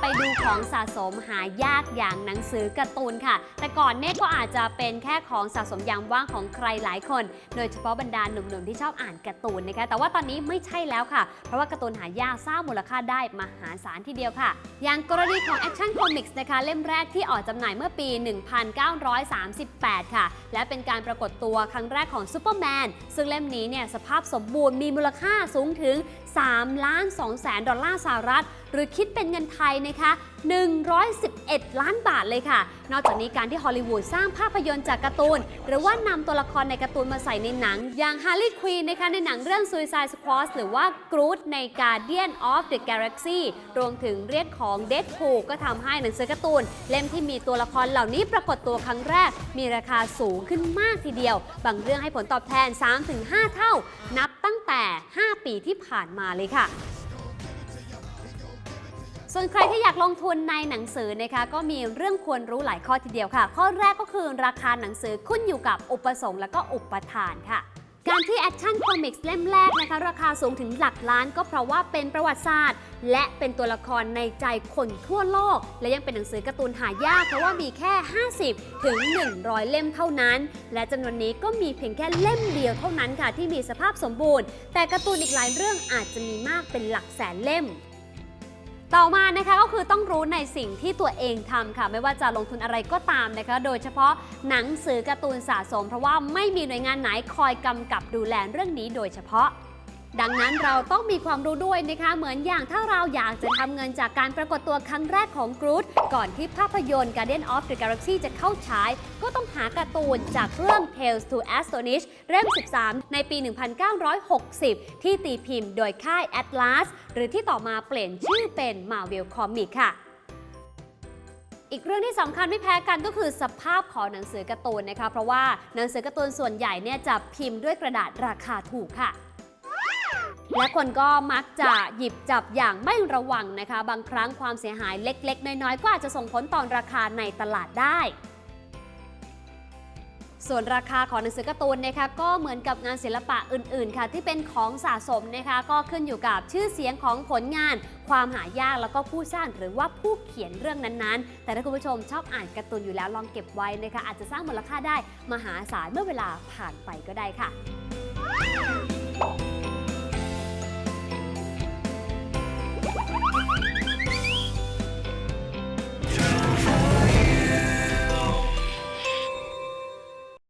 ไปดูของสะสมหายากอย่างหนังสือการ์ตูนค่ะ แต่ก่อนเนี่ยก็อาจจะเป็นแค่ของสะสมยามว่างของใครหลายคน โดยเฉพาะบรรดาหนุ่มๆที่ชอบอ่านการ์ตูนนะคะ แต่ว่าตอนนี้ไม่ใช่แล้วค่ะ เพราะว่าการ์ตูนหายากสร้างมูลค่าได้มหาศาลทีเดียวค่ะ อย่างกรณีของ Action Comics นะคะเล่มแรกที่ออกจำหน่ายเมื่อปี 1938 ค่ะ และเป็นการปรากฏตัวครั้งแรกของซูเปอร์แมนซึ่งเล่มนี้เนี่ยสภาพสมบูรณ์มีมูลค่าสูงถึง3ล้าน2แสนดอลลาร์สหรัฐ หรือคิดเป็นเงินไทยนะคะ 111 ล้านบาทเลยค่ะ นอกจากนี้การที่ฮอลลีวูดสร้างภาพยนตร์จากการ์ตูน หรือว่านำตัวละครในการ์ตูนมาใส่ในหนัง อย่างฮาร์ลีควีนนะคะในหนังเรื่อง Suicide Squad หรือว่ากรูดใน Guardian of the Galaxy รวมถึงเรื่องของ Deadpool ก็ทำให้หนังสือการ์ตูน เล่มที่มีตัวละครเหล่านี้ปรากฏตัวครั้งแรก มีราคาสูงขึ้นมากทีเดียว บางเรื่องให้ผลตอบแทน 3-5 เท่า นับตั้งแต่ 5 ปีที่ผ่านมาเลยค่ะ ส่วนใครที่อยากลงทุนในหนังสือนะคะก็มีเรื่องควรรู้หลายข้อทีเดียวค่ะ ข้อแรกก็คือราคาหนังสือขึ้นอยู่กับอุปสงค์และก็อุปทานค่ะการที่ Action Comics เล่มแรกนะคะ ราคาสูงถึงหลักล้านก็เพราะว่าเป็นประวัติศาสตร์ และเป็นตัวละครในใจคนทั่วโลก และยังเป็นหนังสือการ์ตูนหายาก เพราะว่ามีแค่ 50 ถึง 100 เล่มเท่านั้น และจำนวนนี้ก็มีเพียงแค่เล่มเดียวเท่านั้นค่ะที่มีสภาพสมบูรณ์ แต่การ์ตูนอีกหลายเรื่องอาจจะมีมากเป็นหลักแสนเล่ม ต่อมานะคะก็คือต้องรู้ในสิ่งที่ตัวเองทำค่ะ ไม่ว่าจะลงทุนอะไรก็ตามนะคะ โดยเฉพาะหนังสือการ์ตูนสะสม เพราะว่าไม่มีหน่วยงานไหนคอยกำกับดูแลเรื่องนี้โดยเฉพาะ ดังนั้นเราต้องมีความรู้ด้วยนะคะ เหมือนอย่างถ้าเราอยากจะทำเงินจากการปรากฏตัวครั้งแรกของกรูดก่อนที่ภาพยนตร์ Guardian of the Galaxy จะเข้าฉาย ก็ต้องหาการ์ตูนจากเรื่อง Tales to Astonish เล่ม 13 ในปี 1960 ที่ตีพิมพ์โดยค่าย Atlas หรือที่ต่อมาเปลี่ยนชื่อเป็น Marvel Comics ค่ะอีกเรื่องที่สำคัญไม่แพ้กันก็คือสภาพของหนังสือการ์ตูนนะคะ เพราะว่าหนังสือการ์ตูนส่วนใหญ่เนี่ยจะพิมพ์ด้วยกระดาษราคาถูกค่ะ และคนก็มักจะหยิบจับอย่างไม่ระวังนะคะ บางครั้งความเสียหายเล็ก ๆ น้อย ๆ ก็อาจจะส่งผลต่อราคาในตลาดได้ ส่วนราคาของหนังสือการ์ตูนนะคะก็เหมือนกับงานศิลปะอื่น ๆ ค่ะ ที่เป็นของสะสมนะคะก็ขึ้นอยู่กับชื่อเสียงของผลงาน ความหายากแล้วก็ผู้สร้างหรือว่าผู้เขียนเรื่องนั้นๆ แต่ถ้าคุณผู้ชมชอบอ่านการ์ตูนอยู่แล้วลองเก็บไว้นะคะอาจจะสร้างมูลค่าได้มหาศาลเมื่อเวลาผ่านไปก็ได้ค่ะ